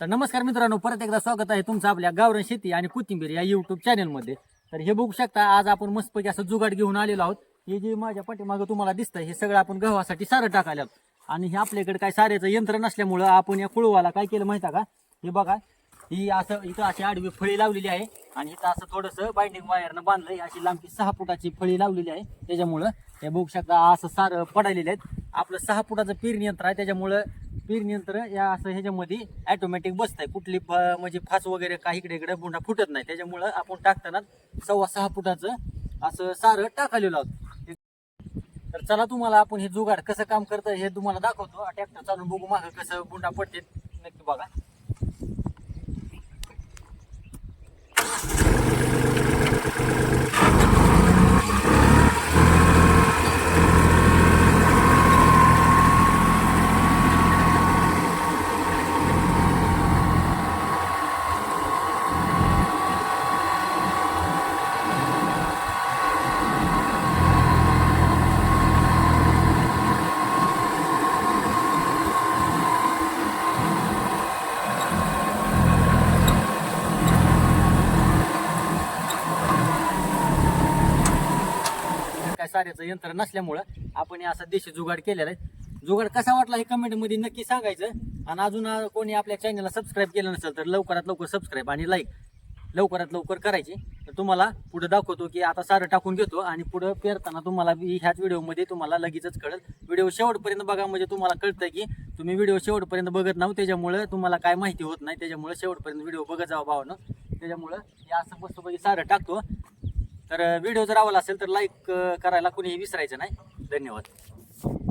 तर नमस्कार मित्रांनो परत एकदा स्वागत आहे तुमचं आपल्या गावरण शेती आणि कोथिंबीर या युट्यूब चॅनलमध्ये तर हे बघू शकता आज आपण मस्तपैकी असं जुगाड घेऊन आलेलो आहोत. हे जे माझ्या पाठीमागं तुम्हाला दिसतंय हे सगळं आपण गव्हासाठी सारं टाकायला. आणि हे आपल्याकडे काय साऱ्याचं यंत्र नसल्यामुळं आपण या कुळवाला काय केलं माहिती आहे का? हे बघा ही असं इथं अशी आडवी फळी लावलेली आहे आणि इथं असं थोडंसं बाइंडिंग वायरनं बांधलं अशी लांबी सहा फुटाची फळी लावलेली आहे. त्याच्यामुळं हे बघू शकता असं सारं पडालेले आहेत. आपलं सहा फुटाचं पेरणी यंत्र आहे. त्याच्यामुळं पेरणी यंत्र या असं ह्याच्यामध्ये ॲटोमॅटिक बसतंय. कुठली फ- म्हणजे फास वगैरे काही इकडे इकडे बुंडा फुटत नाही. त्याच्यामुळं आपण टाकताना सव्वा सहा फुटाचं असं सारं टाकालेलं आहोत. तर चला तुम्हाला आपण हे जुगाड कसं काम करतं हे तुम्हाला दाखवतो. ट्रॅक्टर चालून बघू मागं कसं बुंडा पडते नक्की बघा. काय साऱ्याचं यंत्र नसल्यामुळं आपण हे असा देशी जुगाड केलेला आहे. जुगाड कसा वाटला हे कमेंटमध्ये नक्की सांगायचं. आणि अजून कोणी आपल्या चॅनलला सबस्क्राईब केलं नसेल तर लवकरात लवकर सबस्क्राईब आणि लाईक लवकरात लवकर करायची. तर तुम्हाला पुढे दाखवतो की आता सारं टाकून घेतो आणि पुढं पेरताना तुम्हाला बी ह्याच व्हिडिओमध्ये तुम्हाला लगेचच कळेल. व्हिडिओ शेवटपर्यंत बघा म्हणजे तुम्हाला कळतं की तुम्ही व्हिडिओ शेवटपर्यंत बघत नाव त्याच्यामुळं तुम्हाला काय माहिती होत नाही. त्याच्यामुळे शेवटपर्यंत व्हिडिओ बघत जावा भावानं. त्याच्यामुळं हे असं मस्तपैकी सारं टाकतो. तर व्हिडिओ जर आवडला असेल तर लाईक करायला कुणीही विसरायचं नाही. धन्यवाद.